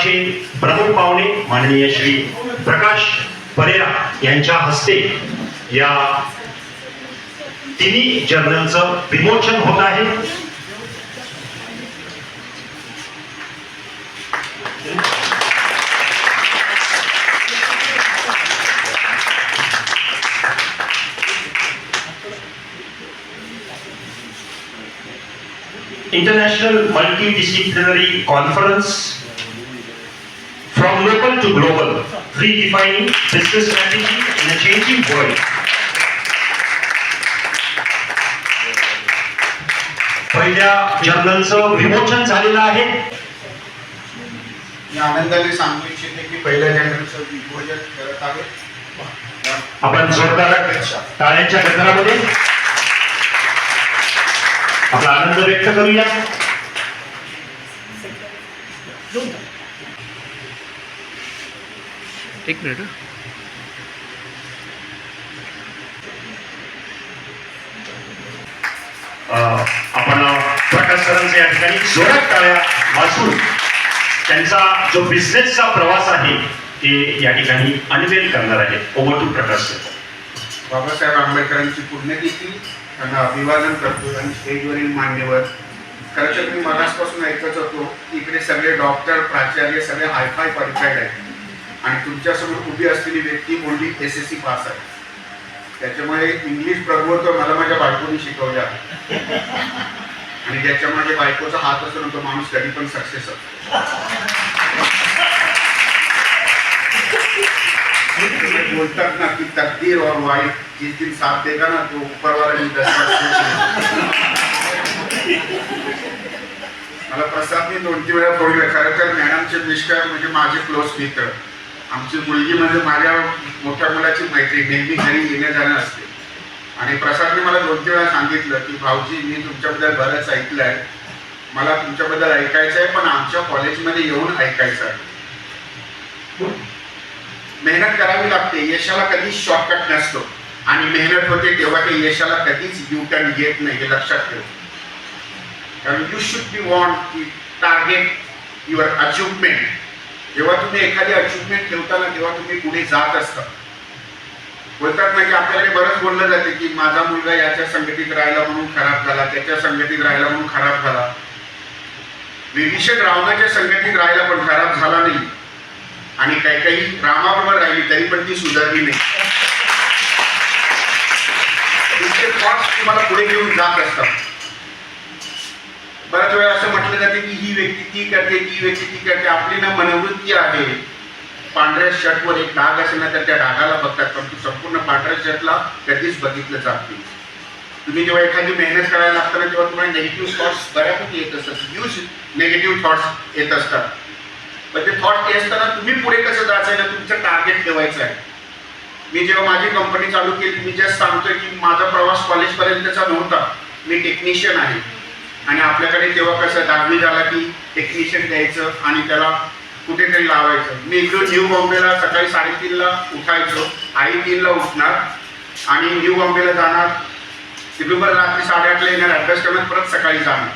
मंडळाचे प्रमुख पाहुणे माननीय श्री प्रकाश परेरा यांच्या हस्ते या तिन्ही जर्नलच विमोचन होत आहे. International multidisciplinary conference to Global, Redefining Business Strategy in a Changing World. पहिल्या जर्नलचं विमोचन झालेलं आहे. मी आनंदाने सांगू इच्छिते की पहिल्या जनरलचं विभोजन करत आहे. आपण जोरदार टाळ्यांच्या गजरामध्ये. आपला आनंद व्यक्त करूया. एक मिनिट आपण प्रकाश सरांचे या ठिकाणी जोरात टाळ्या वाजवून त्यांचा जो बिझनेसचा प्रवास आहे ते या ठिकाणी अनवेल करणार आहे. Over to Prakash sir. Babasaheb आंबेडकरांची पुण्यतिथी त्यांना अभिवादन करतो आणि स्टेजवरील मान्यवर खरं तर मी मनासपासून ऐकत होतो इकडे सगळे डॉक्टर प्राचार्य सगळे हायफाय क्वालिफाईड आहेत. आणि तुमच्यासमोर उभी असलेली व्यक्ती बोलली एस एस सी पास आहे. त्याच्यामुळे इंग्लिश प्रभुत्व मला माझ्या बायकोनी शिकवलं आहे. आणि ज्याच्या माझ्या बायकोचा हात असतो तो माणूस कधी पण सक्सेस असतो बोलतात ना की तकदीर और वाईट जिस दिन साथ देगा ना तो ऊपर वाला भी दस मला प्रसादने दोन तीन वेळा बोलले खरं तर मॅडमचे मिस्टर म्हणजे माझे क्लोज मित्र. आमची मुलगी म्हणजे माझ्या मोठ्या मुलाची मैत्री नेहमी घरी येण्या जाणं असते. आणि प्रसादने मला दोन तीन वेळा सांगितलं की भाऊजी मी तुमच्याबद्दल बरंच ऐकलं आहे मला तुमच्याबद्दल ऐकायचं आहे पण आमच्या कॉलेजमध्ये येऊन ऐकायचं आहे. मेहनत करावी लागते. यशाला कधीच शॉर्टकट नसतो. आणि मेहनत होते तेव्हा ते यशाला कधीच युटर्न येत नाही हे लक्षात ठेव. कारण यू शुड बी वॉन्ट की टार्गेट युअर अचिव्हमेंट जेव्हा तुम्ही एखादी अचिव्हमेंट ठेवताना तेव्हा तुम्ही पुढे जात असता बोलतात ना की आपल्याकडे बरंच बोललं जाते की माझा मुलगा याच्या संगतीत राहिला म्हणून खराब झाला त्याच्या संगतीत राहिला म्हणून खराब झाला. विभीषण रावणाच्या संगतीत राहिला पण खराब झाला नाही. आणि काही काही रामाबरोबर राहिली तरी पण ती सुधारली नाही. तुमचे थॉट्स तुम्हाला पुढे घेऊन जात असतात. बऱ्याच वेळा असं म्हटलं जाते की ही व्यक्ती ती करते ती व्यक्ती ती करते. आपली ना मनोवृत्ती आहे. पांढऱ्या शर्टवर एक डाग असेल ना तर त्या डागाला बघतात. पण तू संपूर्ण पांढऱ्या शर्टला कधीच बघितलं जात नाही. तुम्ही जेव्हा एखादी मेहनत करायला लागताना तेव्हा तुम्हाला नेगेटिव्ह थॉट्स बऱ्यापैकी येत असतात. यूज नेगेटिव्ह थॉट्स येत असतात. पण ते थॉट ते असताना तुम्ही पुढे कसं जायचं आहे ना तुमचं टार्गेट ठेवायचं आहे. मी जेव्हा माझी कंपनी चालू केली मी जस्ट सांगतोय की माझा प्रवास कॉलेजपर्यंतचा नव्हता. मी टेक्निशियन आहे. आणि आपल्याकडे तेव्हा कसं दहावी झाला की टेक्निशियन द्यायचं आणि त्याला कुठेतरी लावायचं. मी इकडून न्यू बॉम्बेला सकाळी साडेतीनला उठायचो. आई तीनला उठणार आणि न्यू बॉम्बेला जाणार. तिथून परत रात्री साडेआठला येणार अभ्यास करणार परत सकाळी जाणार.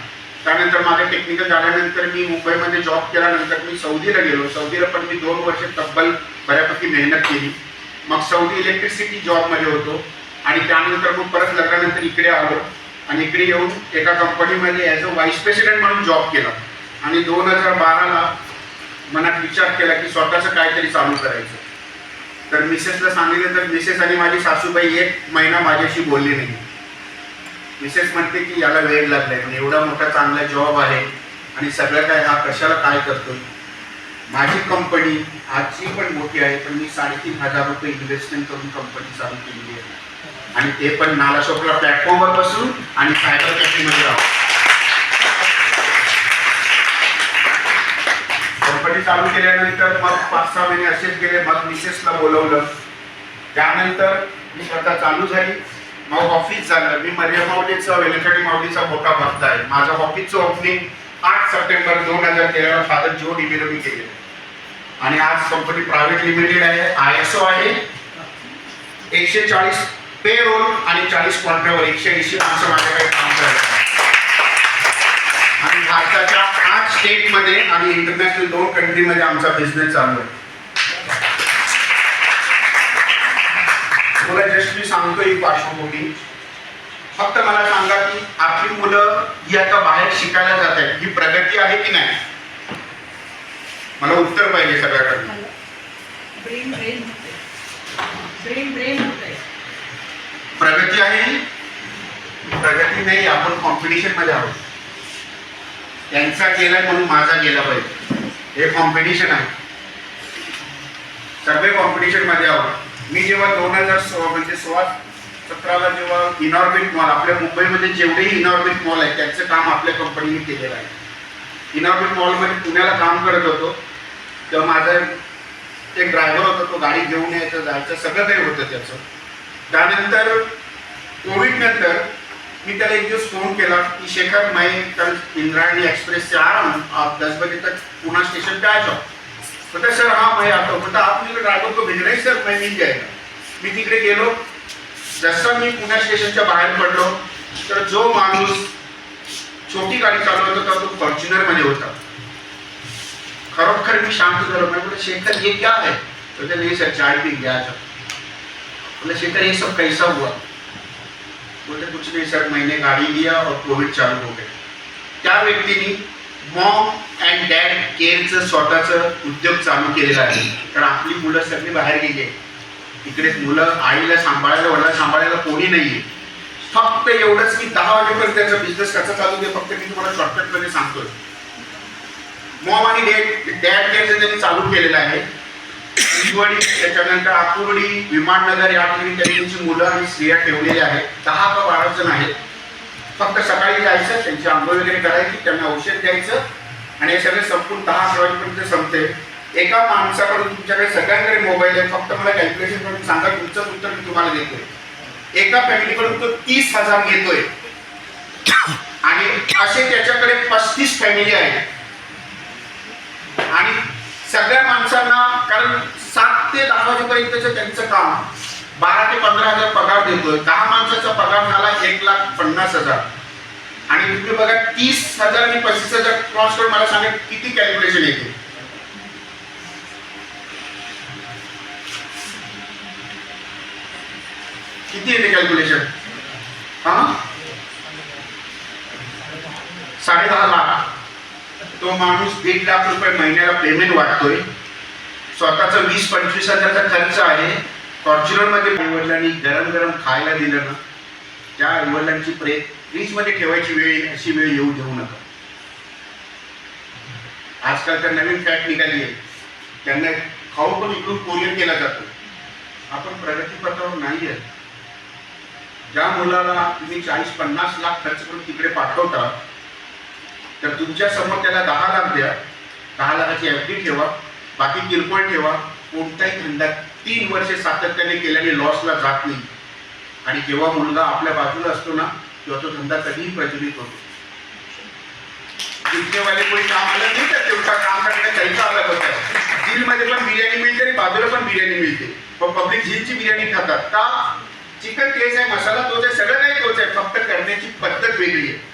त्यानंतर माझं टेक्निकल झाल्यानंतर मी मुंबईमध्ये जॉब केल्यानंतर मी सौदीला गेलो. सौदीला पण मी दोन वर्ष तब्बल बऱ्यापैकी मेहनत केली. मग सौदी इलेक्ट्रिसिटी जॉबमध्ये होतो. आणि त्यानंतर मग परत लग्नानंतर इकडे आलो. आणि इकडे येऊन एका कंपनीमध्ये ॲज अ व्हाईस प्रेसिडेंट म्हणून जॉब केला. आणि दोन हजार बाराला मनात विचार केला की स्वतःचं काहीतरी चालू करायचं. तर मिसेसला सांगितलं तर मिसेस आणि माझी सासूबाई एक महिना माझ्याशी बोलली नाही. मिसेस म्हणते की याला वेळ लागलाय म्हणजे एवढा मोठा चांगला जॉब आहे आणि सगळं काय हा कशाला काय करतोय? माझी कंपनी आजची पण मोठी आहे पण मी साडेतीन हजार रुपये इन्व्हेस्टमेंट करून कंपनी चालू केलेली आहे. आणि ते पण नालाशोकला प्लॅटफॉर्मवर बसून आणि सायबर कॅफेमध्ये राहू. कंपनी चालू केल्यानंतर मग पाच सहा महिने असेच गेले मग मिसेसला बोलवलं. त्यानंतर मी स्वतः चालू झाली. मग ऑफिस झालं. मी मर्या माऊलीचा वेलंकडी माऊलीचा मोठा भक्त आहे. माझं ऑफिसचं ओपनिंग आठ सप्टेंबर दोन हजार तेराला फादर जो डिमेलो मी केले आणि आज कंपनी प्रायव्हेट लिमिटेड आहे. आय एस ओ आहे. एकशे चाळीस पे रोल आणि चाळीस कॉन्ट्रॅक्टवर एकशे ऐंशी माणसं माझ्याकडे काम करत आणि भारताच्या आठ स्टेटमध्ये आणि इंटरनॅशनल दोन कंट्रीमध्ये आमचा बिझनेस चालू आहे. तुला जस्ट मी सांगतो ही पार्श्वभूमी. फक्त मला सांगा की आपली मुलं ही आता बाहेर शिकायला जात आहेत. ही प्रगती आहे की नाही? मला उत्तर पाहिजे सगळ्याकडनं. प्रगती आहे प्रगती नाही आपण कॉम्पिटिशनमध्ये आहोत. त्यांचा गेला म्हणून माझा गेला पाहिजे. हे कॉम्पिटिशन आहे. सर्व कॉम्पिटिशनमध्ये आहोत. मी जेव्हा दोन हजार सोळा म्हणजे सोळा सतराला जेव्हा इनॉर्बिट मॉल आपल्या मुंबईमध्ये जेवढेही इनॉर्बिट मॉल आहेत त्यांचं काम आपल्या कंपनीने केलेलं आहे. इनॉर्बिट मॉलमध्ये पुण्याला काम करत होतो. तेव्हा माझा एक ड्रायव्हर होता तो गाडी घेऊन यायचं जायचं सगळं काही होतं त्याचं. त्यानंतर कोविड नंतर मी त्याला एक दिवस फोन केला. की शेखर मैं कल इंद्रायणी एक्सप्रेस से आ रहा हूँ. आप दस बजे तक पूना स्टेशन पे आ जाओ. बोलता सर हाँ मैं आता हूँ. बोलता आप मेरे ड्रायव्हर को भेजना है सर मैं मिल जाएगा. मी तिकडे गेलो जसं मी पुणे स्टेशनच्या बाहेर पडलो तर जो माणूस छोटी गाडी चालवत होता तो फॉर्च्युनरमध्ये होता। खरोखर मी शांत झालो. म्हणजे शेखर हे क्या है? तर नाही सर चाय पी गया बोले शेखर ये सब कैसा हुआ बोलते कुछ नहीं सर मैंने गाड़ी लिया और कोविड चालू हो गया त्या व्यक्तीने मॉम अँड डॅड केअरचं स्वतःचं उद्योग चालू केलेला आहे कारण आपली मुलं सगळी बाहेर गेली आहे. इकडे मुलं आईला सांभाळायला वडिला सांभाळायला कोणी नाहीये फक्त एवढंच की दहा वाजेपर्यंत त्याचा बिझनेस कसा चालू दे फक्त मी तुम्हाला शॉर्टकटमध्ये सांगतोय मॉम आणि डॅड डॅड केअरचं त्यांनी चालू केलेलं आहे हिंजवडी त्याच्यानंतर आकुर्डी विमाननगर या ठिकाणी त्यांनी त्यांची मुलं आणि स्त्रिया ठेवलेल्या आहेत. दहा का बारा जण आहेत. फक्त सकाळी जायचं त्यांची आंघोळ वगैरे करायची त्यांना औषध द्यायचं आणि हे सगळे संपूर्ण दहा अकरा वाजेपर्यंत संपते. एका माणसाकडून तुमच्याकडे सगळ्यांकडे मोबाईल आहे. फक्त मला कॅल्क्युलेशन करून सांगा तुमचं उत्तर मी तुम्हाला देतोय. एका फॅमिलीकडून तो तीस हजार घेतोय. आणि असे त्याच्याकडे पस्तीस फॅमिली आहेत. आणि सगळ्या माणसांना कारण सात ते दहा वाजेपर्यंतचं त्यांचं काम. बारा ते पंधरा हजार पगार देतोय. दहा माणसाचा पगार झाला एक लाख पन्नास हजार. आणि तुम्ही बघा तीस हजार आणि पस्तीस हजार क्रॉस करून मला सांगा किती कॅल्क्युलेशन येते. किती येते कॅल्क्युलेशन हा? साडे दहा लाख. तो माणूस दीड लाख रुपये महिन्याला पेमेंट वाटतोय. स्वतःचा वीस पंचवीस हजारचा खर्च आहे. फॉर्च्युनरमध्ये आईवडिलांनी गरम गरम खायला दिलं ना त्या आईवडिलांची प्रेत फ्रीजमध्ये ठेवायची वेळ अशी वेळ येऊ देऊ नका. आजकाल तर नवीन फॅट निघाली आहे. त्यांना खाऊ पण इकडून कोरियर केला जातो. आपण प्रगतीपथावर नाही आहे. ज्या मुलाला तुम्ही चाळीस पन्नास लाख खर्च करून तिकडे पाठवता तर तुमच्यासमोर त्याला दहा लाख द्या. दहा लाखाची एफ डी ठेवा. बाकी किरकोळ ठेवा. कोणताही धंदा तीन वर्षे सातत्याने केल्याने लॉसला जात नाही. आणि जेव्हा मुलगा आपल्या बाजूला असतो ना तेव्हा तो धंदा कधीही प्रचलित होतो. जिंकणेवाले कोणी काम आलं नाही तर तेवढा काम करणं त्यांचा अलग होत आहे झीलमध्ये पण बिर्याणी मिळते आणि बाजूला पण बिर्याणी मिळते. पण पब्लिक झीलची बिर्याणी खातात. का? चिकन तेच आहे मसाला तोच आहे सगळं नाही तोच आहे. फक्त करण्याची पद्धत वेगळी आहे.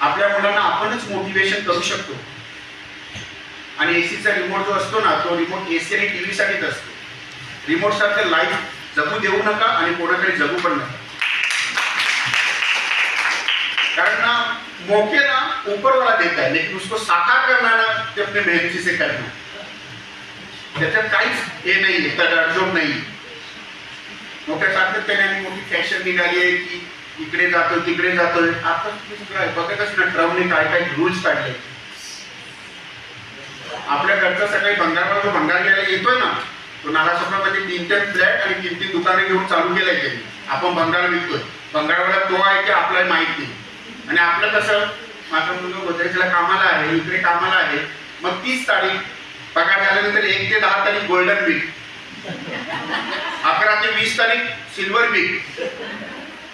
आपल्या मुलांना आपणच मोटिवेशन करू शकतो. आणि एसीचा रिमोट जो असतो ना तो रिमोट एसी आणि टीव्ही साठीच असतो. रिमोट सारखं लाईफ जगू देऊ नका आणि कोणाकडे जगू पण नका. कारण ना मौके ना ऊपर वाला देता है लेकिन उसको साकार करना ना ते अपने मेहनती से करना त्याच्यात काहीच हे नाहीये तडजोड नाही मोठ्या सातत्याने आणि मोठी फॅशन निघाली आहे की इकडे जातोय तिकडे जातोय. आता बघतच ना ट्रम्पने काय काय रूल्स काढले. आपल्या घरचा सकाळी भंगारवाला जो भंगार घ्यायला येतोय ना तो नालासोपामध्ये तीन तीन फ्लॅट आणि तीन तीन दुकाने घेऊन चालू केलंय त्यांनी. आपण भंगार विकतोय. भंगारवाला तो आहे की आपल्याला माहीत नाही. आणि आपलं कसं माझा मुलगा गोदरेजला कामाला आहे इकडे कामाला आहे. मग तीस तारीख पगार झाल्यानंतर एक ते दहा तारीख गोल्डन वीक अकरा ते वीस तारीख सिल्वर वीक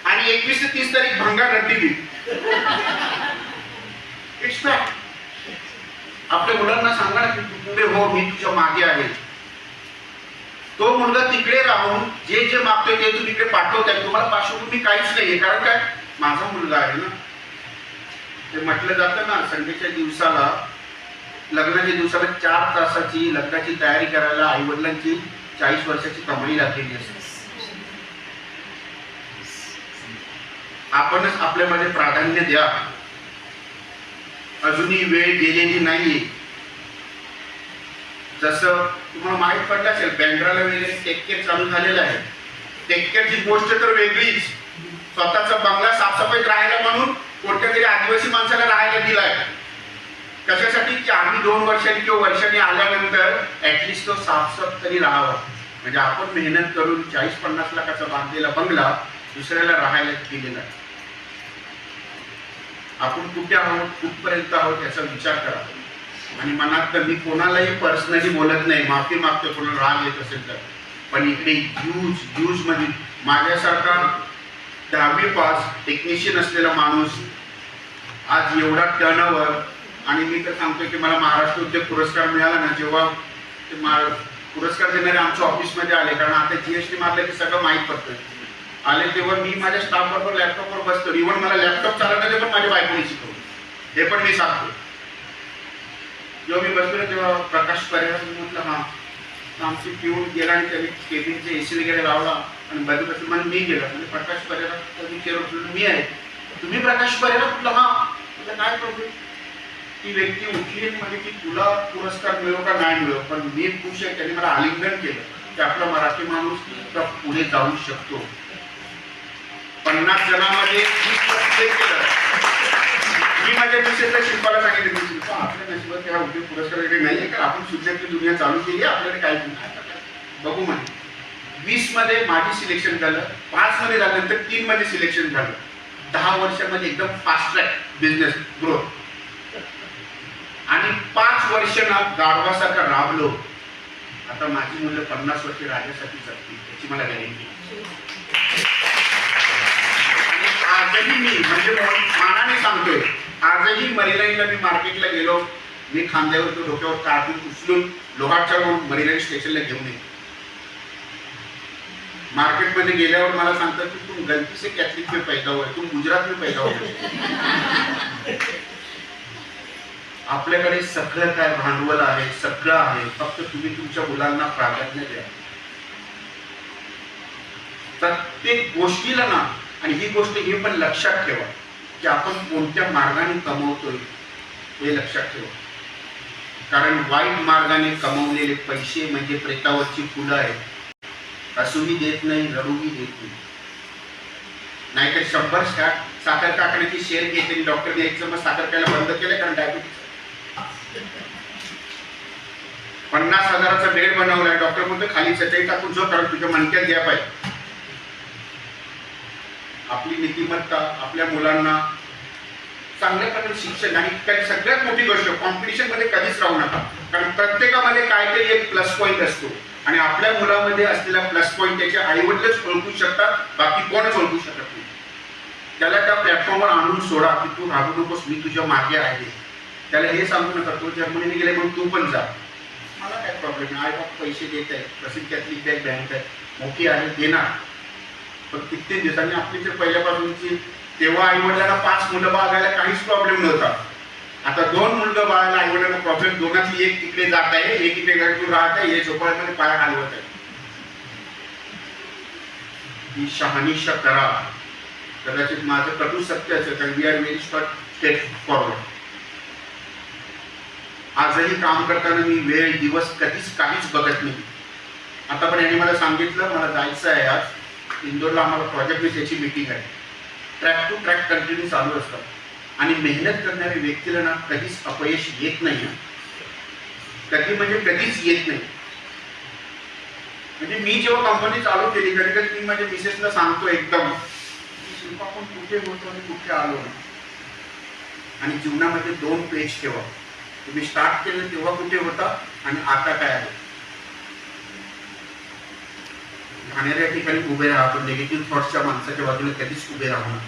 आणि एकवीस ते तीस तारीख भंगार रद्दी दिली इट्स फॅक्ट आपल्या मुलांना सांगा ना की पुढे हो मी तुझ्या मागे आहे. तो मुलगा तिकडे राहून जे जे मागतोय ते तुम्ही इकडे पाठवताय. तुम्हाला पार्श्वभूमी काहीच नाहीये. कारण काय? माझा मुलगा आहे ना. ते म्हटलं जातं ना संडेच्या दिवसाला लग्नाच्या दिवसाला चार तासाची लग्नाची तयारी करायला आई वडिलांची चाळीस वर्षाची कमाई लागलेली असते. आपणच आपल्यामध्ये प्राधान्य द्या. अजूनही वेळ गेलेली नाही. जसं तुम्हाला माहीत पडलं असेल बँड्राला वगैरे टेक चालू झालेलं आहे. टेक गोष्ट तर वेगळीच. स्वतःचा बंगला साफसफाईत राहायला म्हणून कोणत्या तरी आदिवासी माणसाला राहायला दिलाय. कशासाठी? की आम्ही दोन वर्षांनी किंवा वर्षांनी आल्यानंतर ऍटलिस्ट तो साफसफ तरी राहावा. म्हणजे आपण मेहनत करून चाळीस पन्नास लाखाचा बांधलेला बंगला दुसऱ्याला राहायला दिलेला आहे. आपण कुठे आहोत कुठपर्यंत आहोत याचा विचार करा. आणि मनात तर मी कोणालाही पर्सनली बोलत नाही माफी मागतो कोणाला राग येत असेल तर. पण इकडे ह्यूज ह्यूजमध्ये माझ्यासारखा दहावी पास टेक्निशियन असलेला माणूस आज एवढा टर्नओव्हर आणि मी तर सांगतो की मला महाराष्ट्र उद्योग पुरस्कार मिळाला ना जेव्हा ते मा पुरस्कार देणारे आमच्या ऑफिसमध्ये आले कारण आता जी एस टी मारलं की सगळं माहीत पडतं आले तेव्हा मी माझ्या स्टाफ बरोबर लॅपटॉपवर बसतो इव्हन मला लॅपटॉप चालवता ते पण माझ्या बायकोने शिकवलं. हे पण मी सांगतो. जेव्हा मी बसलो तेव्हा प्रकाश पर्यावरण म्हटलं हा आमची पिऊन गेला आणि त्याने केबिनचे ए सी वगैरे लावला आणि बाजूपासून म्हणून मी गेला म्हणजे प्रकाश पर्यावरण मी केलं मी आहे. तुम्ही प्रकाश पर्यावरण म्हटलं हा म्हटलं काय प्रॉब्लेम ती व्यक्ती उठली म्हणजे की तुला पुरस्कार मिळो का नाही मिळो? पण मी खुश आहे त्याने मला आलिंगन केलं. की आपला मराठी माणूस पुढे जाऊ शकतो. पन्नास जणांमध्ये मी प्रत्येक मी माझ्या मिसेसला शिल्पाला सांगितले की शिल्पा आपल्या नशिबात हा उद्योग पुरस्कार वगैरे नाही आहे कारण आपण सुज्ञातली दुनिया चालू केली आपल्याकडे काय. बघू म्हणे. वीसमध्ये माझी सिलेक्शन झालं पाच मध्ये झाल्यानंतर तीन मध्ये सिलेक्शन झालं. दहा वर्षामध्ये एकदम फास्ट ट्रॅक बिझनेस ग्रोथ आणि पाच वर्ष ना गाढवासारखा राबलो. आता माझी मुलं पन्नास वर्ष राजासाठी जगतील याची मला गॅरंटी आणि आजही मी म्हणजे मानाने सांगतोय आजही मरीलाईनला मी मार्केटला गेलो. मी खांद्यावर तो डोक्यावर काढून उचलून लोहारच्या मरीलाईन स्टेशनला घेऊन येतो. मार्केटमध्ये गेल्यावर मला सांगतात की तुम गलती से कैथलिक में पैदा हुआ तुम गुजरात में पैदा हुआ आपल्याकडे सगळं काय भांडवल आहे सगळं आहे. फक्त तुम्ही तुमच्या मुलांना प्राधान्य द्या. प्रत्येक गोष्टीला ना आणि ही गोष्ट हे पण लक्षात ठेवा. की आपण कोणत्या मार्गाने कमवतोय हे लक्षात ठेवा. कारण वाईट मार्गाने कमवलेले पैसे म्हणजे प्रेतावरची फुलं आहेत. असूही देत नाही रडूही देत नाही. नाहीतर शंभर शा साखर काकण्याची शेअर घेते डॉक्टरने डॉक्टर द्यायचं साखर खायला बंद केलं कारण डायबिटीस पन्नास हजाराचा बेड बनवलाय. डॉक्टर म्हणतो खाली चटई टाकून जो कारण तुझ्या मणक्यात द्या पाहिजे आपली नीतिमत्ता आपल्या मुलांना चांगल्या प्रकारे शिक्षण आणि काही सगळ्यात मोठी गोष्ट कॉम्पिटिशनमध्ये कधीच राहू नका. कारण प्रत्येकामध्ये काहीतरी एक प्लस पॉईंट असतो. आणि आपल्या मुलामध्ये असलेला प्लस पॉईंट त्याचे आईवडीलच ओळखू शकतात बाकी कोणच ओळखू शकत नाही. त्याला त्या प्लॅटफॉर्मवर आणून सोडा की तू राहू नकोस मी तुझ्या मागे आहे. त्याला हे सांगू नका तो जर्मनीने गेले म्हणून तू पण जा. मला काय प्रॉब्लेम नाही आई बाप पैसे देत आहे प्रसिद्ध कॅथलिक बँक बँक आहे मोठी आहे देणार. पण कित्येक दिवसांनी आपली तर पहिल्यापासूनची तेव्हा आईवडिलांना पाच मुलं बाळगायला काहीच प्रॉब्लेम नव्हता. आता दोन मुलं बाळायला आईवडिलांना प्रॉब्लेम दोघांची एक तिकडे जात आहे एक इकडे घरातून राहत आहे हे झोपाळ्यामध्ये पाया हलवत आहे. ही शहानिशा करा कदाचित माझं कटू सत्य असेल कारण we are very step forward आजही काम करताना मी वेळ दिवस कधीच काहीच बघत नाही. आता पण यांनी मला सांगितलं मला जायचं आहे आज. इंदोरला आम्हाला प्रोजेक्ट त्याची मीटिंग आहे. ट्रॅक टू ट्रॅक कंटिन्यू चालू असतात आणि मेहनत करणाऱ्या व्यक्तीला ना कधीच अपयश येत नाही. कधी म्हणजे कधीच येत नाही. म्हणजे मी जेव्हा कंपनी चालू केली कधी कधी मी माझ्या मिसेसला सांगतो एकदम. शिल्पा आपण कुठे होतो आणि कुठे आलो आणि जीवनामध्ये दोन पेज ठेवा. तुम्ही स्टार्ट केलं तेव्हा कुठे होता आणि आता काय आहे? घाणेऱ्या ठिकाणी उभे राहा आपण निगेटिव्ह थॉट्सच्या माणसाच्या बाजूला कधीच उभे राहू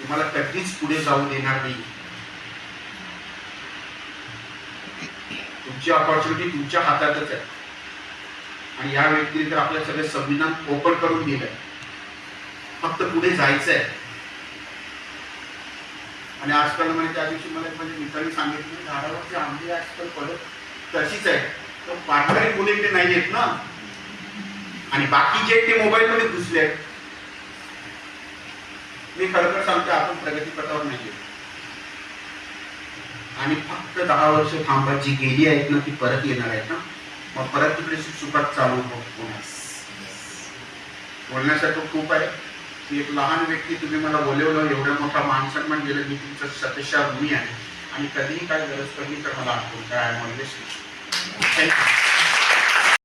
तुम्हाला कधीच पुढे जाऊ देणार नाही. तुमची ऑपॉर्च्युनिटी तुमच्या हातातच आहे. आणि या व्यक्तीने तर आपल्या सगळे संविधान ओपन करून दिलंय. फक्त पुढे जायचं आहे आणि आजकाल म्हणजे त्या दिवशी मला म्हणजे मित्रांनी सांगितलं झाडावरची आंबे आजकाल पडत तशीच आहे तर पाठणारी मुले ते नाही आहेत ना. आणि बाकी जे ते मोबाईलमध्ये घुसले आहेत. मी खरं खरं सांगतो आपण प्रगतीपथावर नाही. आणि फक्त दहा वर्ष थांबत जी गेली आहेत ना ती परत येणार आहेत ना. मग परत तिकडे सुखात चालू हो- होणार. बोलण्यासारखं खूप आहे. की एक लहान व्यक्ती तुम्ही मला बोलवलं एवढं मोठा मान सन्मान दिलं मी तुमचं सतशा ऋणी आहे. आणि कधीही काय गरज पडली तर मला आठवण काय थँक्यू